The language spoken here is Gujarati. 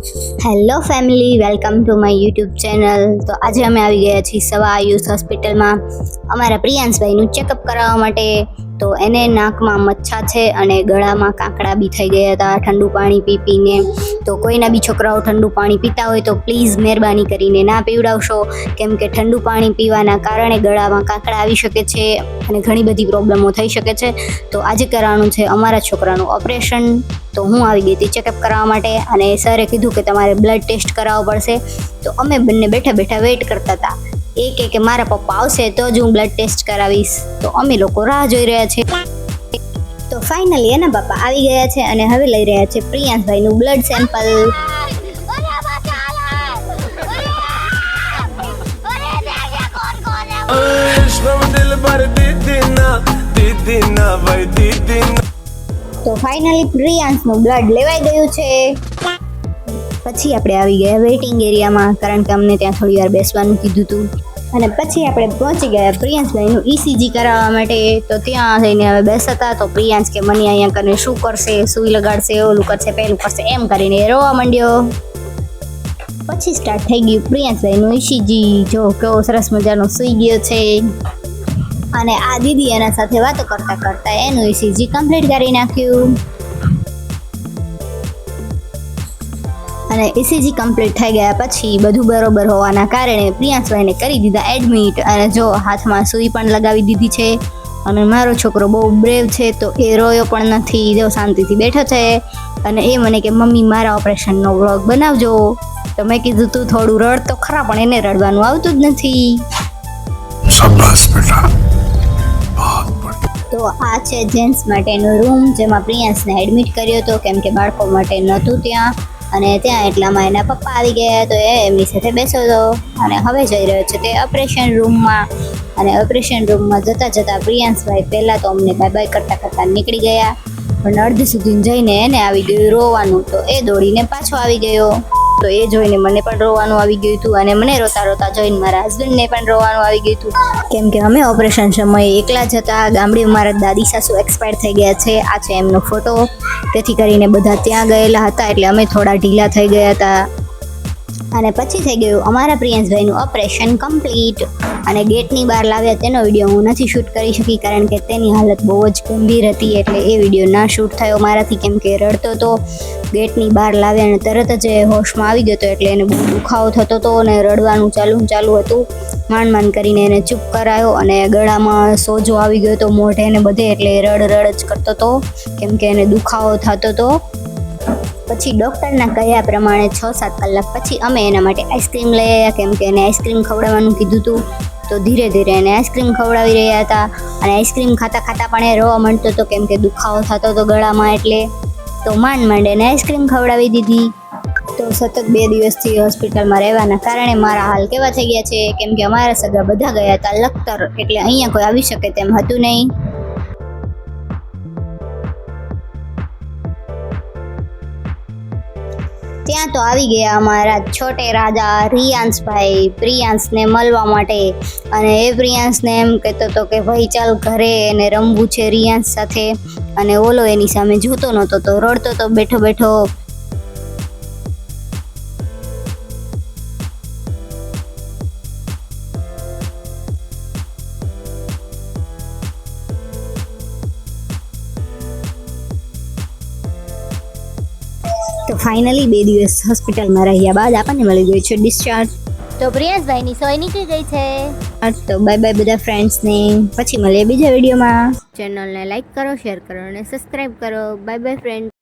Hello family welcome to my YouTube channel તો આજે અમે આવી ગયા છીએ સવા આયુષ હોસ્પિટલમાં અમારા પ્રિયાંશભાઈનું ચેકઅપ કરાવવા માટે. તો એને નાકમાં મચ્છા છે અને ગળામાં કાંકડા બી થઈ ગયા હતા ઠંડુ પાણી પી પીને. તો કોઈના બી છોકરાઓ ઠંડુ પાણી પીતા હોય તો પ્લીઝ મહેરબાની કરીને ના પીવડાવશો. કેમ કે ઠંડુ પાણી પીવાના કારણે ગળામાં કાંકડા આવી શકે છે અને ઘણી બધી પ્રોબ્લેમો થઈ શકે છે. તો આજે કરવાનું છે અમારા છોકરાનું ઓપરેશન. તો હું આવી ગઈ હતી ચેકઅપ કરાવવા માટે અને સરે કીધું કે તમારે બ્લડ ટેસ્ટ કરાવવો પડશે. તો અમે બંને બેઠા બેઠા વેઇટ કરતા હતા. એ કે કે મારા પપ્પા આવશે તો જ હું બ્લડ ટેસ્ટ કરાવીશ. તો અમે લોકો રાહ જોઈ રહ્યા છીએ તો ફાઇનલી એના પપ્પા આવી ગયા છે અને હવે લઈ રહ્યા છે પ્રિયાંશભાઈનું બ્લડ સેમ્પલ તો ફાઇનલી પ્રિયાંશનું બ્લડ લેવાઈ ગયું છે. પછી આપણે આવી ગયા વેઇટિંગ એરિયામાં કારણ કે અમને ત્યાં થોડી વાર બેસવાનું કીધું હતું અને પછી આપણે પહોંચી ગયા પ્રિયાંશભાઈનું ઈસીજી કરાવવા માટે. તો ત્યાં જઈને હવે બેસતા, તો પ્રિયાંશ કે મને અહીંયા કરીને શું કરશે સુઈ લગાડશે, ઓલું કરશે પહેલું કરશે, એમ કરીને રોવા માંડ્યો. પછી સ્ટાર્ટ થઈ ગયું પ્રિયાંશભાઈનું ઈસીજી જો કેવો સરસ મજાનો સુઈ ગયો છે. અને આ દીદી એના સાથે વાતો કરતા કરતા એનું ઈસીજી કમ્પ્લીટ કરી નાખ્યું. અને ઇસીજી કમ્પ્લીટ થઈ ગયા પછી બધું બરોબર હોવાના કારણે પ્રિયાંશભાઈને કરી દીધા એડમિટ અને જો હાથમાં સુઈ પણ લગાવી દીધી છે. અને મારો છોકરો બહુ બ્રેવ છે તો એ રોયો પણ નથી જો શાંતિથી બેઠો છે. અને એ મને કે મમ્મી મારા ઓપરેશનનો વ્લોગ બનાવજો. તો મેં કીધું તું થોડું રડ તો ખરા પણ એને રડવાનું આવતું જ નથી. શાબાશ બેટા. તો આ છે જેન્ટ્સ માટેનો રૂમ જેમાં પ્રિયાંશને એડમિટ કર્યો હતો કેમ કે બાળકો માટે નહોતું ત્યાં. અને ત્યાં એટલામાં એના પપ્પા આવી ગયા તો એ એમની સાથે બેસો હતો અને હવે જઈ રહ્યો છે તે ઓપરેશન રૂમમાં અને ઓપરેશન રૂમમાં જતાં જતાં પ્રિયાંશભાઈ પહેલાં તો અમને બાય બાય કરતાં કરતાં નીકળી ગયા. પણ અડધી સુધી જઈને એને આવી ગયું રોવાનું. તો એ દોડીને પાછો આવી ગયો. તો એ જોઈને મને પણ રોવાનું આવી ગયું હતું અને મને રોતા રોતા જોઈને મારા હસબન્ડને પણ રોવાનું આવી ગયું હતું. કેમ કે અમે ઓપરેશન સમયે એકલા જ હતા. ગામડે મારા દાદી સાસુ એક્સપાયર થઈ ગયા છે. આ છે એમનો ફોટો તેથી કરીને બધા ત્યાં ગયેલા હતા એટલે અમે થોડા ઢીલા થઈ ગયા હતા. અને પછી થઈ ગયું અમારા પ્રિયંશભાઈનું ઓપરેશન કમ્પ્લીટ અને ગેટની બહાર લાવ્યા તેનો વીડિયો હું નથી શૂટ કરી શકી કારણ કે તેની હાલત બહુ જ ગંભીર હતી એટલે એ વીડિયો ના શૂટ થયો મારાથી કેમ કે રડતો તો ગેટની બહાર લાવ્યા અને તરત જ એ હોશમાં આવી ગયો હતો એટલે એને બહુ દુખાવો થતો હતો અને રડવાનું ચાલુ ચાલુ હતું. માંડ માંડ કરીને એને ચૂપ કરાયો અને ગળામાં સોજો આવી ગયો હતો મોઢે ને બધે એટલે રડ રડ જ કરતો હતો કેમ કે એને દુખાવો થતો હતો પછી ડૉક્ટરના કહ્યા પ્રમાણે છ સાત કલાક પછી અમે એના માટે આઈસ્ક્રીમ લઈ આવ્યા કેમ કે એને આઈસ્ક્રીમ ખવડાવવાનું કીધું હતું. તો ધીરે ધીરે એને આઈસ્ક્રીમ ખવડાવી રહ્યા હતા. અને આઈસ્ક્રીમ ખાતા ખાતા પણ એ રોવા માંડતો હતો, કેમ કે દુખાવો થતો હતો ગળામાં એટલે. તો માંડ માંડ એને આઈસ્ક્રીમ ખવડાવી દીધી. તો સતત બે દિવસથી હોસ્પિટલમાં રહેવાના કારણે મારા હાલ કેવા થઈ ગયા છે, કેમ કે અમારા સગા બધા ગયા હતા લખતર, એટલે અહીંયા કોઈ આવી શકે તેમ હતું નહીં. ત્યાં તો આવી ગયા અમારા છોટે રાજા રિયાંશભાઈ, પ્રિયાંશને મળવા માટે. અને એ પ્રિયાંશને એમ કહેતો હતો કે, ભાઈ, ચાલ ઘરે એને રમવું છે રિયાંશ સાથે. અને ઓલો એની સામે જોતો નહોતો તો રડતો તો બેઠો બેઠો તો ફાઇનલી બે દિવસ હોસ્પિટલમાં રહ્યા બાદ આપણને મળી ગયું છે ડિસ્ચાર્જ તો પ્રિયાસભાઈની સોય નીકળી ગઈ છે. તો બાય બાય બધા ફ્રેન્ડ્સને પછી મળીએ બીજા વિડીયોમાં ચેનલને લાઇક કરો શેર કરો અને સબસ્ક્રાઈબ કરો. Bye bye friend